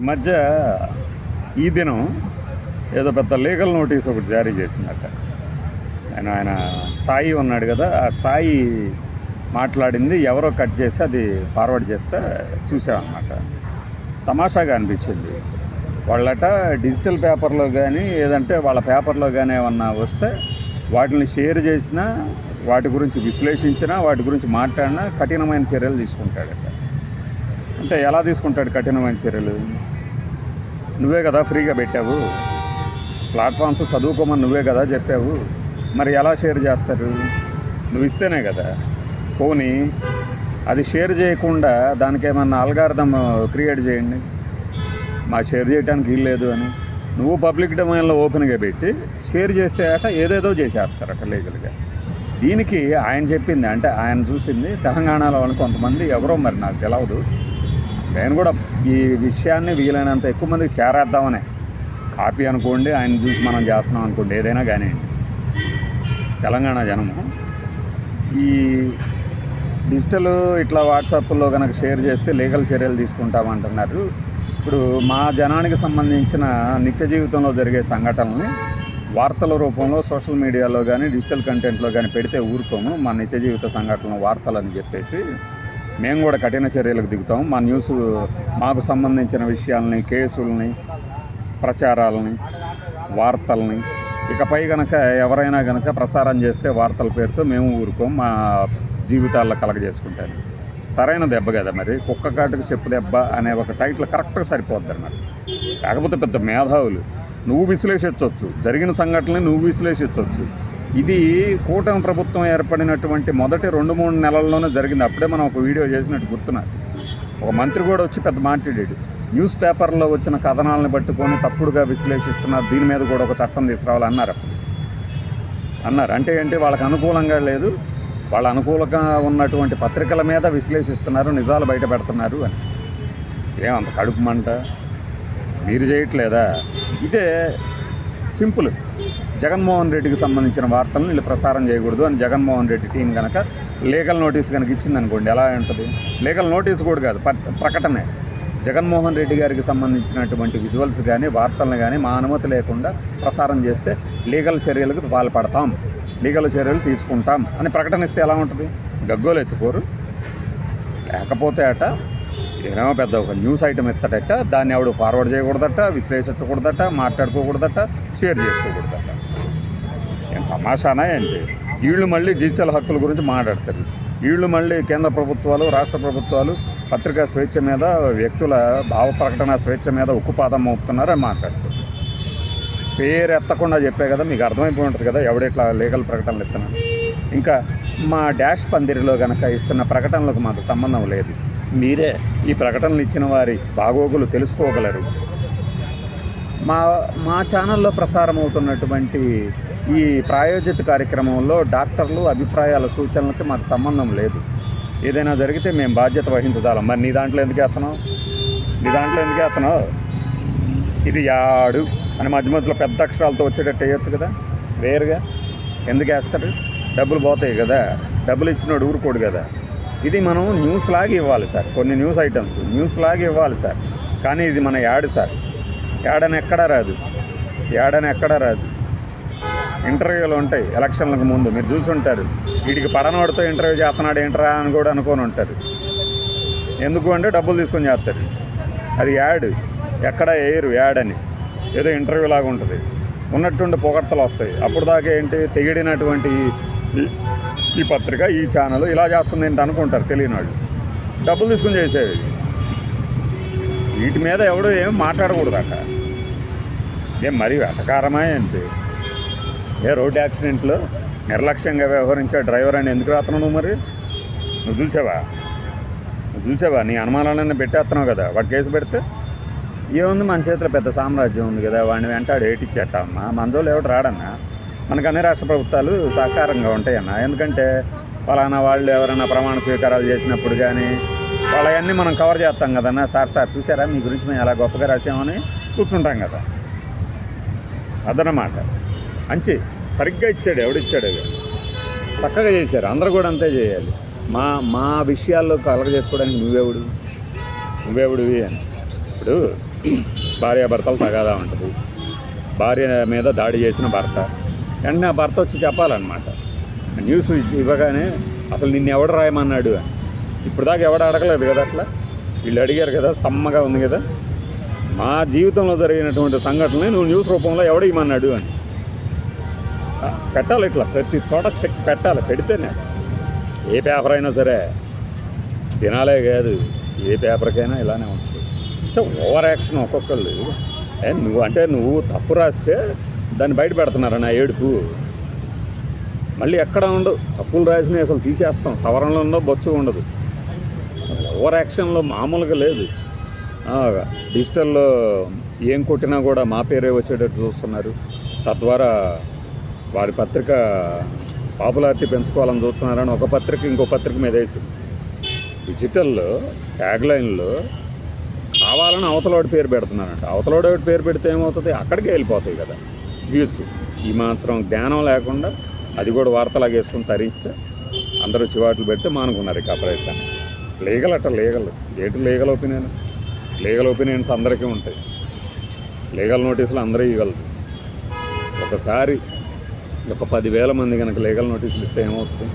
ఈ మధ్య ఈ దినం ఏదో పెద్ద లీగల్ నోటీస్ ఒకటి జారీ చేసిందట. ఆయన ఆయన సాయి ఉన్నాడు కదా ఆ సాయి మాట్లాడింది ఎవరో కట్ చేసి అది ఫార్వర్డ్ చేస్తే చూసామన్నమాట తమాషాగా అనిపించింది. వాళ్ళట డిజిటల్ పేపర్లో కానీ ఏదంటే వాళ్ళ పేపర్లో కానీ ఏమన్నా వస్తే వాటిని షేర్ చేసినా వాటి గురించి విశ్లేషించినా వాటి గురించి మాట్లాడినా కఠినమైన చర్యలు తీసుకుంటాడట. అంటే ఎలా తీసుకుంటాడు కఠినమైన చర్యలు? నువ్వే కదా ఫ్రీగా పెట్టావు. ప్లాట్ఫామ్స్ చదువుకోమని నువ్వే కదా చెప్పావు. మరి ఎలా షేర్ చేస్తారు? నువ్వు ఇస్తేనే కదా. పోనీ అది షేర్ చేయకుండా దానికి ఏమన్నా అల్గార్థం క్రియేట్ చేయండి. మా షేర్ చేయడానికి వీల్లేదు అని. నువ్వు పబ్లిక్ డొమైన్లో ఓపెన్గా పెట్టి షేర్ చేస్తే అట ఏదేదో చేసేస్తారట లీగల్గా. దీనికి ఆయన చెప్పింది అంటే ఆయన చూసింది తెలంగాణలో కొంతమంది ఎవరో మరి నాకు తెలవదు. నేను కూడా ఈ విషయాన్ని వీలైనంత ఎక్కువ మందికి చేరేద్దామనే కాపీ అనుకోండి ఆయన చూసి మనం చేస్తున్నాం అనుకోండి ఏదైనా కానీ తెలంగాణ జనము. ఈ డిజిటల్ ఇట్లా వాట్సాప్లో కనుక షేర్ చేస్తే లీగల్ చర్యలు తీసుకుంటామంటున్నారు. ఇప్పుడు మా జనానికి సంబంధించిన నిత్య జీవితంలో జరిగే సంఘటనల్ని వార్తల రూపంలో సోషల్ మీడియాలో కానీ డిజిటల్ కంటెంట్లో కానీ పెడితే ఊరుకోము. మా నిత్య జీవిత సంఘటనలు అని చెప్పేసి మేము కూడా కఠిన చర్యలకు దిగుతాం. మా న్యూస్ మాకు సంబంధించిన విషయాల్ని కేసుల్ని ప్రచారాలని వార్తల్ని ఇకపై గనక ఎవరైనా గనక ప్రసారం చేస్తే వార్తల పేరుతో మేము ఊరుకోం. మా జీవితాల్లో కలగజేసుకుంటాను. సరైన దెబ్బ కదా మరి? కుక్క కాటుకు చెప్పు దెబ్బ అనే ఒక టైటిల్ కరెక్ట్గా సరిపోద్ది అన్నమాట. కాకపోతే పెద్ద మేధావులు. నువ్వు విశ్లేషించవచ్చు జరిగిన సంఘటనని నువ్వు విశ్లేషించవచ్చు ఇది కూటమి ప్రభుత్వం ఏర్పడినటువంటి మొదటి రెండు మూడు నెలల్లోనే జరిగింది. అప్పుడే మనం ఒక వీడియో చేసినట్టు గుర్తున్నారు ఒక మంత్రి కూడా వచ్చి పెద్ద మాట్లాడాడు. న్యూస్ పేపర్లో వచ్చిన కథనాలను పట్టుకొని తప్పుడుగా విశ్లేషిస్తున్నారు దీని మీద కూడా ఒక చట్టం తీసుకురావాలి అన్నారు. అన్నారు. అంటే ఏంటి? వాళ్ళకి అనుకూలంగా లేదు. వాళ్ళ అనుకూలంగా ఉన్నటువంటి పత్రికల మీద విశ్లేషిస్తున్నారు. నిజాలు బయట పెడుతున్నారు అని. ఏమంత కడుపు మంట? మీరు చేయట్లేదా? ఇదే సింపుల్. జగన్మోహన్ రెడ్డికి సంబంధించిన వార్తలను వీళ్ళు ప్రసారం చేయకూడదు అని జగన్మోహన్ రెడ్డి టీం కనుక లీగల్ నోటీస్ కనుక ఇచ్చిందనుకోండి ఎలా ఉంటుంది? లీగల్ నోటీస్ కూడా కాదు ప్రకటనే. జగన్మోహన్ రెడ్డి గారికి సంబంధించినటువంటి విజువల్స్ కానీ వార్తలను కానీ మా అనుమతి లేకుండా ప్రసారం చేస్తే లీగల్ చర్యలకు పాల్పడతాం. లీగల్ చర్యలు తీసుకుంటాం అని ప్రకటన ఇస్తే ఎలా ఉంటుంది? గగ్గోలు ఎత్తుకోరు. లేకపోతే అట ఏమో పెద్ద ఒక న్యూస్ ఐటమ్ ఎత్తటట దాన్ని ఎవడు ఫార్వర్డ్ చేయకూడదట విశ్లేషించకూడదట మాట్లాడుకోకూడదట షేర్ చేసుకోకూడదట. తమాషానా ఏంటి వీళ్ళు మళ్ళీ డిజిటల్ హక్కుల గురించి మాట్లాడతారు. వీళ్ళు మళ్ళీ కేంద్ర ప్రభుత్వాలు రాష్ట్ర ప్రభుత్వాలు పత్రికా స్వేచ్ఛ మీద వ్యక్తుల భావ ప్రకటన స్వేచ్ఛ మీద ఉక్కుపాదం మోపుతున్నారు అని మాట్లాడుతారు పేరు ఎత్తకుండా చెప్పే కదా మీకు అర్థమైపోయి ఉంటుంది కదా ఎవడెట్లా లీగల్ ప్రకటనలు ఇస్తున్నాను ఇంకా మా డాష్ పందిరిలో కనుక ఇస్తున్న ప్రకటనలకు మాకు సంబంధం లేదు. మీరే ఈ ప్రకటనలు ఇచ్చిన వారి బాగోగులు తెలుసుకోగలరు. మా మా ఛానల్లో ప్రసారం అవుతున్నటువంటి ఈ ప్రాయోజిత కార్యక్రమంలో డాక్టర్లు అభిప్రాయాల సూచనలకి మాకు సంబంధం లేదు. ఏదైనా జరిగితే మేము బాధ్యత వహించాలి మరి నీ దాంట్లో ఎందుకు వేస్తున్నావు? నీ దాంట్లో ఎందుకు వేస్తున్నావు? ఇది యాడు అని మధ్య మధ్యలో పెద్ద అక్షరాలతో వచ్చేటట్టు వేయొచ్చు కదా? వేరుగా? ఎందుకు వేస్తారు? డబ్బులు పోతాయి కదా? డబ్బులు ఇచ్చినోడు ఊరుకోడు కదా? ఇది మనం న్యూస్ లాగా ఇవ్వాలి సార్. కొన్ని న్యూస్ ఐటమ్స్ న్యూస్ లాగా ఇవ్వాలి సార్. కానీ ఇది మన యాడ్ సార్. యాడని ఎక్కడా రాదు. యాడని ఎక్కడా రాదు. ఇంటర్వ్యూలు ఉంటాయి ఎలక్షన్లకు ముందు. మీరు చూసి ఉంటారు. వీటికి పడనోడితో ఇంటర్వ్యూ చేస్తున్నాడు ఏంట్రా అని కూడా అనుకొని ఉంటారు. ఎందుకు అంటే డబ్బులు తీసుకొని చేస్తారు. అది యాడ్. ఎక్కడ వేయరు యాడ్ అని. ఏదో ఇంటర్వ్యూ లాగా ఉంటుంది. ఉన్నట్టుండి పొగడ్తలు వస్తాయి. అప్పుడు దాకా ఏంటి? తెగిడినటువంటి ఈ- పత్రిక ఈ ఛానల్ ఇలా చేస్తుంది ఏంటి అనుకుంటారు తెలియని వాళ్ళు డబ్బులు తీసుకుని చేసేది వీటి మీద ఎవడు ఏం మాట్లాడకూడదు అక్కడ ఏం మరీ వెటకారమా ఏంటి? ఏ రోడ్ యాక్సిడెంట్లో నిర్లక్ష్యంగా వ్యవహరించే డ్రైవర్ అని ఎందుకు రాస్తున్నావు నువ్వు మరి? నువ్వు చూసావా? నువ్వు చూసావా? నీ అనుమానాలన్నీ పెట్టేస్తున్నావు కదా. వాడు కేసు పెడితే ఏముంది? మన చేతిలో పెద్ద సామ్రాజ్యం ఉంది కదా. వాడిని వెంటాడు ఏటిచ్చేట అమ్మా. మనజోళ్ళు ఎవడు రాడన్నా? మనకు అన్ని రాష్ట్ర ప్రభుత్వాలు సహకారంగా ఉంటాయన్న. ఎందుకంటే ఫలానా వాళ్ళు ఎవరైనా ప్రమాణ స్వీకారాలు చేసినప్పుడు కానీ వాళ్ళవన్నీ మనం కవర్ చేస్తాం కదన్నా. సార్ సార్ చూసారా? మీ గురించి మేము ఎలా గొప్పగా రాసామని కూర్చుంటాం కదా. అదనమాట మంచి సరిగ్గా ఇచ్చాడు ఎవడిచ్చాడు అది? చక్కగా చేశారు అందరూ కూడా అంతే చేయాలి. మా మా విషయాల్లో కలగ చేసుకోవడానికి నువ్వెవడు? నువ్వెవడివి అని. ఇప్పుడు భార్యాభర్తలు తగాదా ఉంటుంది. భార్య మీద దాడి చేసిన భర్త. వెంటనే ఆ భర్త వచ్చి చెప్పాలన్నమాట. న్యూస్ ఇవ్వగానే అసలు నిన్ను ఎవడు రాయమన్నాడు అని. ఇప్పుడు దాకా ఎవడు అడగలేదు కదా అట్లా? వీళ్ళు అడిగారు కదా సమ్మగా ఉంది కదా? మా జీవితంలో జరిగినటువంటి సంఘటనని నువ్వు న్యూస్ రూపంలో ఎవడు ఇమ్మన్నాడు అని. పెట్టాలి ఇట్లా. ప్రతి చోట చెక్ పెట్టాలి. పెడితేనే. ఏ పేపర్ అయినా సరే దినాలే కాదు. ఏ పేపర్కైనా ఇలానే ఉంటుంది. అంటే ఓవర్ యాక్షన్ ఒక్కొక్కళ్ళు నువ్వు అంటే నువ్వు తప్పు రాస్తే దాన్ని బయట పెడుతున్నారు నా ఏడుపు? మళ్ళీ ఎక్కడ ఉండవు తప్పులు రాసినవి అసలు తీసేస్తాం. సవరణలో ఉండవు బొచ్చు ఉండదు. ఓవర్ యాక్షన్లో మామూలుగా లేదు. డిజిటల్లో ఏం కొట్టినా కూడా మా పేరే వచ్చేటట్టు చూస్తున్నారు. తద్వారా వారి పత్రిక పాపులారిటీ పెంచుకోవాలని చూస్తున్నారని ఒక పత్రిక ఇంకో పత్రిక మీద వేసింది. డిజిటల్లో ట్యాగ్లైన్లో కావాలని అవతలవాడి పేరు పెడుతున్నారంట. అవతలవాడి పేరు పెడితే ఏమవుతుంది? అక్కడికే వెళ్ళిపోతాయి కదా. వ్యూస్ ఈ మాత్రం జ్ఞానం లేకుండా అది కూడా వార్తలాగా వేసుకుని తరిస్తే అందరూ చివాట్లు పెడితే మానుకున్నారు ఇక ఆ ప్రయత్నాన్ని లీగల్ అట్ట లీగల్ ఏంటి లీగల్ ఒపీనియన్ లీగల్ ఒపీనియన్స్ అందరికీ ఉంటాయి. లీగల్ నోటీసులు అందరూ ఇవ్వగలరు. ఒకసారి ఒక పదివేల మంది కనుక లీగల్ నోటీసులు ఇస్తే ఏమవుతుంది?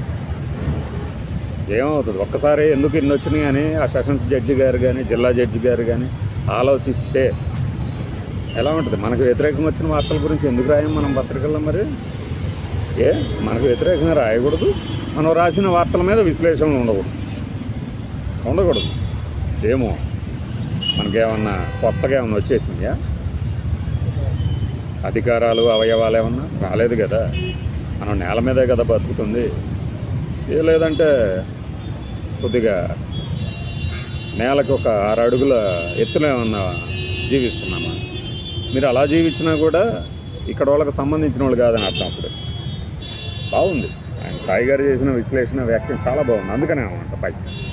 ఏమవుతుంది? ఒక్కసారి ఎందుకు ఇన్ని వచ్చినాయి అని ఆ సెషన్స్ జడ్జి గారు కానీ జిల్లా జడ్జి గారు కానీ ఆలోచిస్తే ఎలా ఉంటుంది? మనకు వ్యతిరేకంగా వచ్చిన వార్తల గురించి ఎందుకు రాయం మనం పత్రికల్లో మరి? ఏ? మనకు వ్యతిరేకంగా రాయకూడదు. మనం రాసిన వార్తల మీద విశ్లేషణ ఉండకూడదు. ఉండకూడదు. ఏమో? మనకేమన్నా కొత్తగా ఏమన్నా వచ్చేసిందా? అధికారాలు అవయవాలు ఏమన్నా రాలేదు కదా. మనం నేల మీదే కదా బతుకుతుంది. ఏ లేదంటే కొద్దిగా నేలకు ఒక ఆరు అడుగుల ఎత్తున ఏమన్నా జీవిస్తున్నామా? మీరు అలా జీవించినా కూడా ఇక్కడ వాళ్ళకి సంబంధించిన వాళ్ళు కాదని అర్థం అప్పుడు. బాగుంది. ఆయన సాయి గారు చేసిన విశ్లేషణ వ్యాఖ్యం చాలా బాగుంది అందుకనే అన్నమాట పైకి.